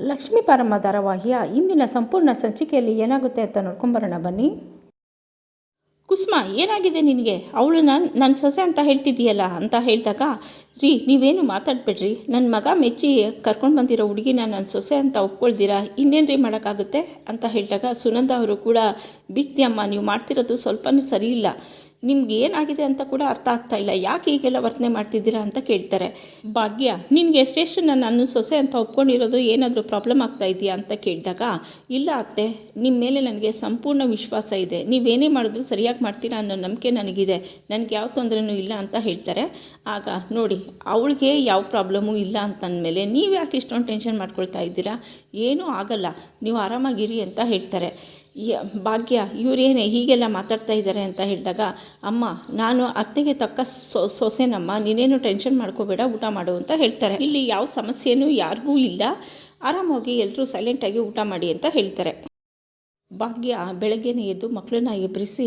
ಲಕ್ಷ್ಮೀ ಪರಮ ಧಾರಾವಾಹಿಯ ಇಂದಿನ ಸಂಪೂರ್ಣ ಸಂಚಿಕೆಯಲ್ಲಿ ಏನಾಗುತ್ತೆ ಅಂತ ನೋಡ್ಕೊಂಬರೋಣ, ಬನ್ನಿ. ಕುಸುಮ, ಏನಾಗಿದೆ ನಿನಗೆ? ಅವಳು ನನ್ನ ಸೊಸೆ ಅಂತ ಹೇಳ್ತಿದ್ದೀಯಲ್ಲ ಅಂತ ಹೇಳಿದಾಗ, ರೀ, ನೀವೇನು ಮಾತಾಡ್ಬೇಡ್ರಿ. ನನ್ನ ಮಗ ಮೆಚ್ಚಿ ಕರ್ಕೊಂಡು ಬಂದಿರೋ ಹುಡುಗಿನ ನನ್ನ ಸೊಸೆ ಅಂತ ಒಪ್ಕೊಳ್ದಿರಾ? ಇನ್ನೇನು ರೀ ಮಾಡೋಕ್ಕಾಗುತ್ತೆ? ಅಂತ ಹೇಳಿದಾಗ, ಸುನಂದ ಅವರು ಕೂಡ ಬಿಕ್ತಿ ಅಮ್ಮ, ನೀವು ಮಾಡ್ತಿರೋದು ಸ್ವಲ್ಪನೂ ಸರಿ ಇಲ್ಲ ನಿಮ್ಗೆ ಏನಾಗಿದೆ ಅಂತ ಕೂಡ ಅರ್ಥ ಆಗ್ತಾ ಇಲ್ಲ. ಯಾಕೆ ಹೀಗೆಲ್ಲ ವರ್ತನೆ ಮಾಡ್ತಿದ್ದೀರಾ ಅಂತ ಕೇಳ್ತಾರೆ. ಭಾಗ್ಯ, ನಿನಗೆ ಎಷ್ಟೆಷ್ಟು ನಾನು ಸೊಸೆ ಅಂತ ಒಪ್ಕೊಂಡಿರೋದು ಏನಾದರೂ ಪ್ರಾಬ್ಲಮ್ ಆಗ್ತಾ ಇದೆಯಾ ಅಂತ ಕೇಳಿದಾಗ, ಇಲ್ಲ ಅತ್ತೆ ನಿಮ್ಮ ಮೇಲೆ ನನಗೆ ಸಂಪೂರ್ಣ ವಿಶ್ವಾಸ ಇದೆ. ನೀವೇನೇ ಮಾಡಿದ್ರು ಸರಿಯಾಗಿ ಮಾಡ್ತೀರಾ ಅನ್ನೋ ನಂಬಿಕೆ ನನಗಿದೆ. ನನಗೆ ಯಾವ ತೊಂದರೆನೂ ಇಲ್ಲ ಅಂತ ಹೇಳ್ತಾರೆ. ಆಗ ನೋಡಿ, ಅವಳಿಗೆ ಯಾವ ಪ್ರಾಬ್ಲಮ್ಮು ಇಲ್ಲ ಅಂತಂದಮೇಲೆ ನೀವು ಯಾಕೆ ಇಷ್ಟೊಂದು ಟೆನ್ಷನ್ ಮಾಡ್ಕೊಳ್ತಾ ಇದ್ದೀರಾ? ಏನೂ ಆಗಲ್ಲ. ನೀವು ಆರಾಮಾಗಿರಿ ಅಂತ ಹೇಳ್ತಾರೆ. ಭಾಗ್ಯ, ಇವರೇನೇ ಹೀಗೆಲ್ಲ ಮಾತಾಡ್ತಾ ಇದ್ದಾರೆ ಅಂತ ಹೇಳಿದಾಗ, ಅಮ್ಮ, ನಾನು ಅತ್ತೆಗೆ ತಕ್ಕ ಸೊ, ಸೊಸೆನಮ್ಮ, ನೀನೇನು ಟೆನ್ಷನ್ ಮಾಡ್ಕೋಬೇಡ, ಊಟ ಮಾಡು ಅಂತ ಹೇಳ್ತಾರೆ. ಇಲ್ಲಿ ಯಾವ ಸಮಸ್ಯೆನೂ ಯಾರಿಗೂ ಇಲ್ಲ. ಆರಾಮಾಗಿ ಎಲ್ಲರೂ ಸೈಲೆಂಟಾಗಿ ಊಟ ಮಾಡಿ ಅಂತ ಹೇಳ್ತಾರೆ. ಭಾಗ್ಯ ಬೆಳಗ್ಗೆನೇ ಎದ್ದು ಮಕ್ಕಳನ್ನ ಎಬ್ಬರಿಸಿ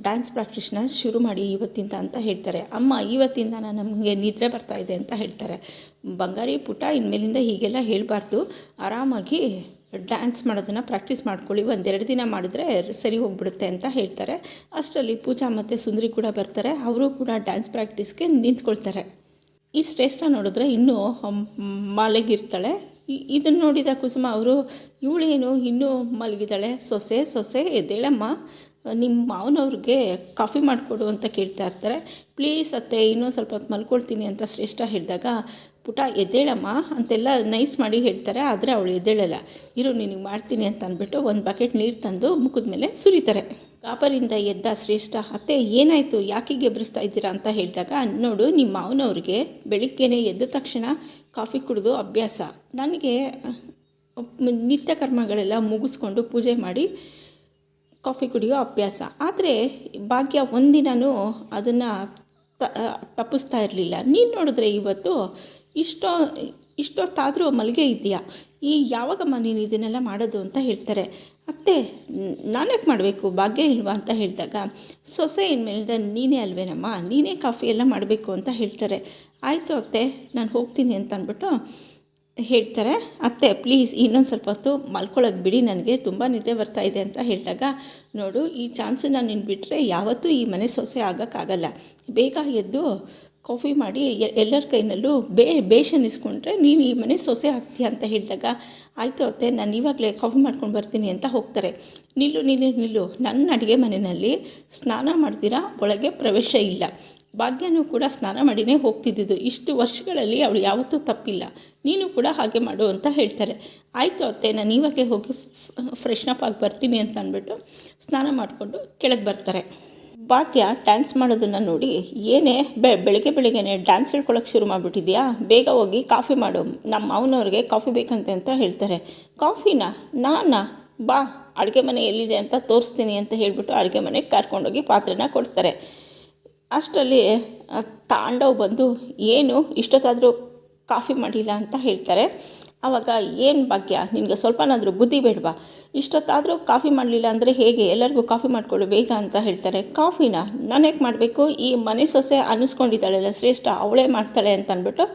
ಡ್ಯಾನ್ಸ್ ಪ್ರಾಕ್ಟೀಸ್ನ ಶುರು ಮಾಡಿ ಇವತ್ತಿಂದ ಅಂತ ಹೇಳ್ತಾರೆ. ಅಮ್ಮ, ಇವತ್ತಿಂದ ನಾನು ನಮಗೆ ನಿದ್ರೆ ಬರ್ತಾ ಇದೆ ಅಂತ ಹೇಳ್ತಾರೆ. ಬಂಗಾರಿ ಪುಟ ಇನ್ಮೇಲಿಂದ ಹೀಗೆಲ್ಲ ಹೇಳಬಾರ್ದು. ಆರಾಮಾಗಿ ಡ್ಯಾನ್ಸ್ ಮಾಡೋದನ್ನು ಪ್ರಾಕ್ಟೀಸ್ ಮಾಡ್ಕೊಳ್ಳಿ. ಒಂದೆರಡು ದಿನ ಮಾಡಿದ್ರೆ ಸರಿ ಹೋಗ್ಬಿಡುತ್ತೆ ಅಂತ ಹೇಳ್ತಾರೆ. ಅಷ್ಟರಲ್ಲಿ ಪೂಜಾ ಮತ್ತು ಸುಂದರಿ ಕೂಡ ಬರ್ತಾರೆ. ಅವರು ಕೂಡ ಡ್ಯಾನ್ಸ್ ಪ್ರಾಕ್ಟೀಸ್ಗೆ ನಿಂತ್ಕೊಳ್ತಾರೆ. ಈ ಶ್ರೇಷ್ಠ ನೋಡಿದ್ರೆ ಇನ್ನೂ ಮಲಗಿರ್ತಾಳೆ. ಇದನ್ನು ನೋಡಿದ ಕುಸುಮ, ಅವರು ಇವಳೇನು ಇನ್ನೂ ಮಲಗಿದ್ದಾಳೆ? ಸೊಸೆ ಸೊಸೆ, ಎದ್ದೇಳಮ್ಮ. ನಿಮ್ಮ ಮಾವನವ್ರಿಗೆ ಕಾಫಿ ಮಾಡಿಕೊಡು ಅಂತ ಕೇಳ್ತಾ ಇರ್ತಾರೆ. ಪ್ಲೀಸ್ ಅತ್ತೆ, ಇನ್ನೊಂದು ಸ್ವಲ್ಪ ಹೊತ್ತು ಮಲ್ಕೊಳ್ತೀನಿ ಅಂತ ಶ್ರೇಷ್ಠ ಹೇಳಿದಾಗ, ಪುಟ ಎದ್ದೇಳಮ್ಮ ಅಂತೆಲ್ಲ ನೈಸ್ ಮಾಡಿ ಹೇಳ್ತಾರೆ, ಆದರೆ ಅವಳು ಎದ್ದೇಳಲ್ಲ. ಇರು ನಿನಗೆ ಮಾಡ್ತೀನಿ ಅಂತ ಅಂದ್ಬಿಟ್ಟು ಒಂದು ಬಕೆಟ್ ನೀರು ತಂದು ಮುಖದ ಮೇಲೆ ಸುರಿತಾರೆ. ಗಾಬರಿಂದ ಎದ್ದ ಶ್ರೇಷ್ಠ, ಅತ್ತೆ, ಏನಾಯಿತು? ಯಾಕೆ ಎಬ್ಬರಿಸ್ತಾ ಇದ್ದೀರಾ? ಅಂತ ಹೇಳಿದಾಗ, ನೋಡು ನಿಮ್ಮ ಮಾವನವ್ರಿಗೆ ಬೆಳಿಗ್ಗೆನೆ ಎದ್ದ ತಕ್ಷಣ ಕಾಫಿ ಕುಡಿದು ಅಭ್ಯಾಸ. ನನಗೆ, ನಿತ್ಯ ಕರ್ಮಗಳೆಲ್ಲ ಮುಗಿಸ್ಕೊಂಡು ಪೂಜೆ ಮಾಡಿ ಕಾಫಿ ಕುಡಿಯೋ ಅಭ್ಯಾಸ. ಆದರೆ ಭಾಗ್ಯ ಒಂದಿನೂ ಅದನ್ನು ತಪ್ಪಿಸ್ತಾ ಇರಲಿಲ್ಲ. ನೀನು ನೋಡಿದ್ರೆ ಇವತ್ತು ಇಷ್ಟೋ, ಇಷ್ಟೊತ್ತಾದರೂ ಮಲಗೆ ಇದೆಯಾ ಈ ಯಾವಾಗಮ್ಮ ನೀನು ಇದನ್ನೆಲ್ಲ ಮಾಡೋದು ಅಂತ ಹೇಳ್ತಾರೆ. ಅತ್ತೆ ನಾನ್ಯಾಕೆ ಮಾಡಬೇಕು? ಭಾಗ್ಯ ಇಲ್ವಾ ಅಂತ ಹೇಳಿದಾಗ, ಸೊಸೆ ಇನ್ಮೇಲಿಂದ ನೀನೇ ಅಲ್ವೇನಮ್ಮ? ನೀನೇ ಕಾಫಿ ಎಲ್ಲ ಮಾಡಬೇಕು ಅಂತ ಹೇಳ್ತಾರೆ. ಆಯಿತು ಅತ್ತೆ, ನಾನು ಹೋಗ್ತೀನಿ ಅಂತ ಅಂದ್ಬಿಟ್ಟು ಹೇಳ್ತಾರೆ, ಅತ್ತೆ ಪ್ಲೀಸ್ ಇನ್ನೊಂದು ಸ್ವಲ್ಪ ಹೊತ್ತು ಮಲ್ಕೊಳ್ಳೋಕೆ ಬಿಡಿ, ನನಗೆ ತುಂಬ ನಿದ್ದೆ ಬರ್ತಾ ಇದೆ ಅಂತ ಹೇಳಿದಾಗ, ನೋಡು, ಈ ಚಾನ್ಸನ್ನ ನೀನು ಬಿಟ್ಟರೆ ಯಾವತ್ತೂ ಈ ಮನೆ ಸೊಸೆ ಆಗೋಕ್ಕಾಗಲ್ಲ. ಬೇಗ ಎದ್ದು ಕಾಫಿ ಮಾಡಿ ಎಲ್ಲರ ಕೈನಲ್ಲೂ ಬೇ ಬೇಷನ್ ಇಸ್ಕೊಂಡ್ರೆ ನೀನು ಈ ಮನೆ ಸೊಸೆ ಆಗ್ತೀಯ ಅಂತ ಹೇಳಿದಾಗ, ಆಯಿತು ಅತ್ತೆ, ನಾನು ಇವಾಗಲೇ ಕಾಫಿ ಮಾಡ್ಕೊಂಡು ಬರ್ತೀನಿ ಅಂತ ಹೋಗ್ತಾರೆ. ನಿಲ್ಲು ನೀನು ನಿಲ್ಲು. ನನ್ನ ಅಡುಗೆ ಮನೆಯಲ್ಲಿ ಸ್ನಾನ ಮಾಡ್ತೀರಾ ಒಳಗೆ ಪ್ರವೇಶ ಇಲ್ಲ. ಭಾಗ್ಯನೂ ಕೂಡ ಸ್ನಾನ ಮಾಡಿನೇ ಹೋಗ್ತಿದ್ದಿದ್ದು. ಇಷ್ಟು ವರ್ಷಗಳಲ್ಲಿ ಅವಳು ಯಾವತ್ತೂ ತಪ್ಪಿಲ್ಲ. ನೀನು ಕೂಡ ಹಾಗೆ ಮಾಡು ಅಂತ ಹೇಳ್ತಾರೆ. ಆಯಿತು ಅತ್ತೆ, ನಾನು ಇವಾಗೆ ಹೋಗಿ ಫ್ರೆಶ್ನಪ್ ಆಗಿ ಬರ್ತೀನಿ ಅಂತ ಅಂದ್ಬಿಟ್ಟು ಸ್ನಾನ ಮಾಡಿಕೊಂಡು ಕೆಳಗೆ ಬರ್ತಾರೆ. ಭಾಗ್ಯ ಡ್ಯಾನ್ಸ್ ಮಾಡೋದನ್ನು ನೋಡಿ, ಏನೇ ಬೆ, ಬೆಳಗ್ಗೆ ಬೆಳಗ್ಗೆನೆ ಡ್ಯಾನ್ಸ್ ಹೇಳ್ಕೊಳಕ್ಕೆ ಶುರು ಮಾಡಿಬಿಟ್ಟಿದ್ಯಾ? ಬೇಗ ಹೋಗಿ ಕಾಫಿ ಮಾಡು. ನಮ್ಮ ಮಾವನವ್ರಿಗೆ ಕಾಫಿ ಬೇಕಂತೆ ಅಂತ ಹೇಳ್ತಾರೆ. ಕಾಫಿನಾ? ನಾನಾ? ಬಾ, ಅಡುಗೆ ಮನೆ ಎಲ್ಲಿದೆ ಅಂತ ತೋರಿಸ್ತೀನಿ ಅಂತ ಹೇಳಿಬಿಟ್ಟು ಅಡುಗೆ ಮನೆಗೆ ಕರ್ಕೊಂಡೋಗಿ ಪಾತ್ರೆನ ಕೊಡ್ತಾರೆ. ಅಷ್ಟರಲ್ಲಿ ತಾಂಡವ್ ಬಂದು, ಏನು? ಇಷ್ಟೊತ್ತಾದರೂ ಕಾಫಿ ಮಾಡಿಲ್ಲ ಅಂತ ಹೇಳ್ತಾರೆ. ಆವಾಗ ಏನು ಭಾಗ್ಯ? ನಿನಗೆ ಸ್ವಲ್ಪನಾದರೂ ಬುದ್ಧಿ ಬೇಡವಾ? ಇಷ್ಟೊತ್ತಾದರೂ ಕಾಫಿ ಮಾಡಲಿಲ್ಲ ಅಂದರೆ ಹೇಗೆ? ಎಲ್ಲರಿಗೂ ಕಾಫಿ ಮಾಡಿಕೊಡು, ಬೇಗ ಅಂತ ಹೇಳ್ತಾರೆ. ಕಾಫಿನ? ನಾನು ಮಾಡಬೇಕು? ಈ ಮನೆ ಸೊಸೆ ಅನ್ನಿಸ್ಕೊಂಡಿದ್ದಾಳೆಲ್ಲ ಶ್ರೇಷ್ಠ, ಅವಳೇ ಮಾಡ್ತಾಳೆ ಅಂತ ಅಂದ್ಬಿಟ್ಟು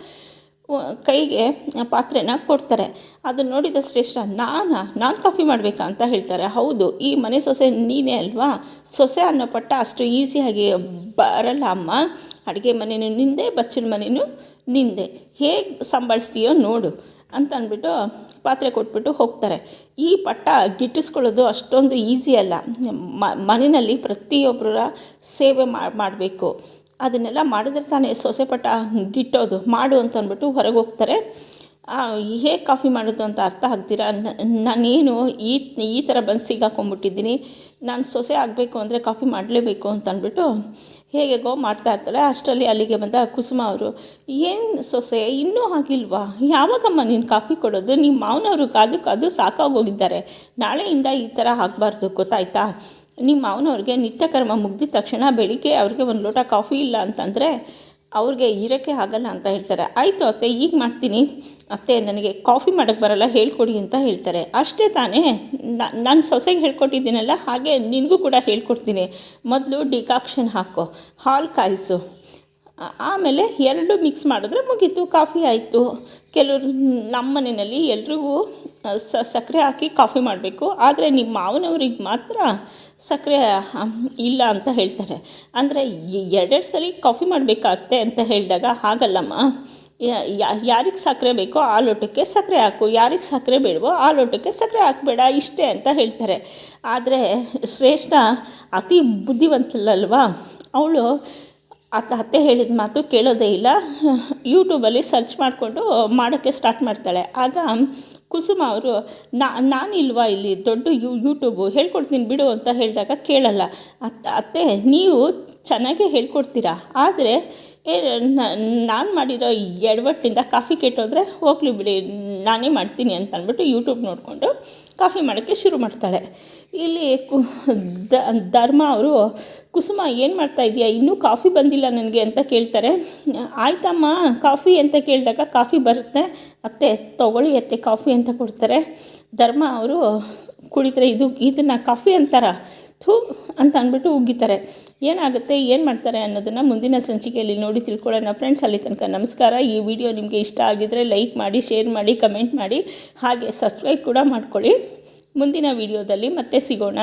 ಕೈಗೆ ಪಾತ್ರೆನ ಕೊಡ್ತಾರೆ. ಅದನ್ನು ನೋಡಿದ ಶ್ರೇಷ್ಠ, ನಾನಾ? ನಾನು ಕಾಫಿ ಮಾಡಬೇಕಾ ಅಂತ ಹೇಳ್ತಾರೆ. ಹೌದು, ಈ ಮನೆ ಸೊಸೆ ನೀನೇ ಅಲ್ವಾ? ಸೊಸೆ ಅನ್ನೋ ಪಟ್ಟ ಅಷ್ಟು ಈಸಿಯಾಗಿ ಬರಲ್ಲ ಅಮ್ಮ ಅಡುಗೆ ಮನೆಯೂ ನಿಂದೆ, ಬಚ್ಚಿನ ಮನೆಯೂ ನಿಂದೆ. ಹೇಗೆ ಸಂಭಾಳಿಸ್ತೀಯೋ ನೋಡು. ಅಂತ ಅಂದ್ಬಿಟ್ಟು ಪಾತ್ರೆ ಕೊಟ್ಬಿಟ್ಟು ಹೋಗ್ತಾರೆ. ಈ ಪಟ್ಟ ಗಿಟ್ಟಿಸ್ಕೊಳ್ಳೋದು ಅಷ್ಟೊಂದು ಈಸಿ ಅಲ್ಲ. ಮನೆಯಲ್ಲಿ ಪ್ರತಿಯೊಬ್ಬರ ಸೇವೆ ಮಾಡಬೇಕು. ಅದನ್ನೆಲ್ಲ ಮಾಡಿದ್ರೆ ತಾನೇ ಸೊಸೆ ಪಟ್ಟ ಗಿಟ್ಟೋದು. ಮಾಡು ಅಂತ ಅಂದ್ಬಿಟ್ಟು ಹೊರಗೆ ಹೋಗ್ತಾರೆ. ಹೇಗೆ ಕಾಫಿ ಮಾಡೋದು ಅಂತ ಅರ್ಥ ಆಗ್ತೀರಾ? ನಾನೇನು ಈ ಈ ಥರ ಬನ್ಸಿಗೆ ಸಿಗಾಕೊಂಡ್ಬಿಟ್ಟಿದ್ದೀನಿ ನಾನು ಸೊಸೆ ಆಗಬೇಕು ಅಂದರೆ ಕಾಫಿ ಮಾಡಲೇಬೇಕು ಅಂತ ಅಂದ್ಬಿಟ್ಟು ಹೇಗೆಗೋ ಮಾಡ್ತಾ ಇರ್ತಾರೆ. ಅಷ್ಟರಲ್ಲಿ ಅಲ್ಲಿಗೆ ಬಂದ ಕುಸುಮ ಅವರು, ಏನು ಸೊಸೆ, ಇನ್ನೂ ಆಗಿಲ್ವಾ ಯಾವಾಗಮ್ಮ ನೀನು ಕಾಫಿ ಕೊಡೋದು? ನಿಮ್ಮ ಮಾವನವರು ಕಾದು ಕಾದು ಸಾಕಾಗೋಗಿದ್ದಾರೆ ನಾಳೆಯಿಂದ ಈ ಥರ ಆಗಬಾರ್ದು, ಗೊತ್ತಾಯ್ತಾ? ನಿಮ್ಮ ಮಾವನವ್ರಿಗೆ ನಿತ್ಯ ಕರ್ಮ ಮುಗ್ದಿದ ತಕ್ಷಣ ಬೆಳಿಗ್ಗೆ ಅವ್ರಿಗೆ ಒಂದು ಲೋಟ ಕಾಫಿ ಇಲ್ಲ ಅಂತಂದರೆ ಅವ್ರಿಗೆ ಇರೋಕ್ಕೆ ಆಗಲ್ಲ ಅಂತ ಹೇಳ್ತಾರೆ. ಆಯಿತು ಅತ್ತೆ, ಈಗ ಮಾಡ್ತೀನಿ. ಅತ್ತೆ, ನನಗೆ ಕಾಫಿ ಮಾಡೋಕ್ಕೆ ಬರಲ್ಲ, ಹೇಳ್ಕೊಡಿ ಅಂತ ಹೇಳ್ತಾರೆ. ಅಷ್ಟೇ ತಾನೇ ನಾನು ಸೊಸೆಗೆ ಹೇಳ್ಕೊಟ್ಟಿದ್ದೀನಲ್ಲ, ಹಾಗೆ ನಿನಗೂ ಕೂಡ ಹೇಳ್ಕೊಡ್ತೀನಿ. ಮೊದಲು ಡಿಕಾಕ್ಷನ್ ಹಾಕು, ಹಾಲು ಕಾಯಿಸು. ಆಮೇಲೆ ಎರಡು ಮಿಕ್ಸ್ ಮಾಡಿದ್ರೆ ಮುಗೀತು, ಕಾಫಿ ಆಯಿತು. ಕೆಲವರು ನಮ್ಮ ಮನೆಯಲ್ಲಿ ಎಲ್ರಿಗೂ ಸಕ್ಕರೆ ಹಾಕಿ ಕಾಫಿ ಮಾಡಬೇಕು. ಆದರೆ ನಿಮ್ಮ ಮಾವನವ್ರಿಗೆ ಮಾತ್ರ ಸಕ್ಕರೆ ಇಲ್ಲ ಅಂತ ಹೇಳ್ತಾರೆ. ಅಂದರೆ ಎರಡೆರಡು ಸಲ ಕಾಫಿ ಮಾಡಬೇಕಾಗತ್ತೆ ಅಂತ ಹೇಳಿದಾಗ ಹಾಗಲ್ಲಮ್ಮ. ಯಾರಿಗೆ ಸಕ್ಕರೆ ಬೇಕೋ ಆ ಲೋಟಕ್ಕೆ ಸಕ್ಕರೆ ಹಾಕು. ಯಾರಿಗೆ ಸಕ್ಕರೆ ಬೇಡವೋ ಆ ಲೋಟಕ್ಕೆ ಸಕ್ಕರೆ ಹಾಕಬೇಡ, ಇಷ್ಟೇ ಅಂತ ಹೇಳ್ತಾರೆ. ಆದರೆ ಶ್ರೇಷ್ಠ ಅತಿ ಬುದ್ಧಿವಂತಲಲ್ವಾ ಅವಳು ಅತ್ತ ಅತ್ತೆ ಹೇಳಿದ ಮಾತು ಕೇಳೋದೇ ಇಲ್ಲ. ಯೂಟ್ಯೂಬಲ್ಲಿ ಸರ್ಚ್ ಮಾಡಿಕೊಂಡು ಮಾಡೋಕ್ಕೆ ಸ್ಟಾರ್ಟ್ ಮಾಡ್ತಾಳೆ. ಆಗ ಕುಸುಮ ಅವರು ನಾನಿಲ್ವಾ ಇಲ್ಲಿ? ದೊಡ್ಡ ಯೂ ಯೂಟ್ಯೂಬು, ಹೇಳ್ಕೊಡ್ತೀನಿ ಬಿಡು ಅಂತ ಹೇಳಿದಾಗ ಕೇಳಲ್ಲ. ಅತ್ತ ಅತ್ತೆ, ನೀವು ಚೆನ್ನಾಗೇ ಹೇಳ್ಕೊಡ್ತೀರಾ? ಆದರೆ ನಾನು ಮಾಡಿರೋ ಎಡವಟ್ಟಿಂದ ಕಾಫಿ ಕೆಟ್ಟೋದ್ರೆ ಹೋಗ್ಲಿ ಬಿಡಿ, ನಾನೇ ಮಾಡ್ತೀನಿ ಅಂತ ಅಂದ್ಬಿಟ್ಟು ಯೂಟ್ಯೂಬ್ ನೋಡಿಕೊಂಡು ಕಾಫಿ ಮಾಡೋಕ್ಕೆ ಶುರು ಮಾಡ್ತಾಳೆ. ಇಲ್ಲಿ ಕು ಧರ್ಮ ಅವರು, ಕುಸುಮ, ಏನು ಮಾಡ್ತಾ ಇದೆಯಾ? ಇನ್ನೂ ಕಾಫಿ ಬಂದಿಲ್ಲ ನನಗೆ ಅಂತ ಕೇಳ್ತಾರೆ. ಆಯ್ತಮ್ಮ, ಕಾಫಿ ಅಂತ ಕೇಳಿದಾಗ ಕಾಫಿ ಬರುತ್ತೆ. ಅತ್ತೆ, ತೊಗೊಳ್ಳಿ ಅತ್ತೆ, ಕಾಫಿ ಅಂತ ಕೊಡ್ತಾರೆ. ಧರ್ಮ ಅವರು ಕುಡಿತಾರೆ ಇದು, ಇದನ್ನು ಕಾಫಿ ಅಂತಾರ, ಥೂ ಅಂತ ಅಂದ್ಬಿಟ್ಟು ಉಗ್ಗಿತಾರೆ. ಏನಾಗುತ್ತೆ, ಏನು ಮಾಡ್ತಾರೆ ಅನ್ನೋದನ್ನು ಮುಂದಿನ ಸಂಚಿಕೆಯಲ್ಲಿ ನೋಡಿ ತಿಳ್ಕೊಳ್ಳೋಣ. ಫ್ರೆಂಡ್ಸ್ ಅಲ್ಲಿ ತನಕ ನಮಸ್ಕಾರ. ಈ ವಿಡಿಯೋ ನಿಮಗೆ ಇಷ್ಟ ಆಗಿದರೆ ಲೈಕ್ ಮಾಡಿ ಶೇರ್ ಮಾಡಿ ಕಮೆಂಟ್ ಮಾಡಿ, ಹಾಗೆ ಸಬ್ಸ್ಕ್ರೈಬ್ ಕೂಡ ಮಾಡ್ಕೊಳ್ಳಿ. ಮುಂದಿನ ವಿಡಿಯೋದಲ್ಲಿ ಮತ್ತೆ ಸಿಗೋಣ.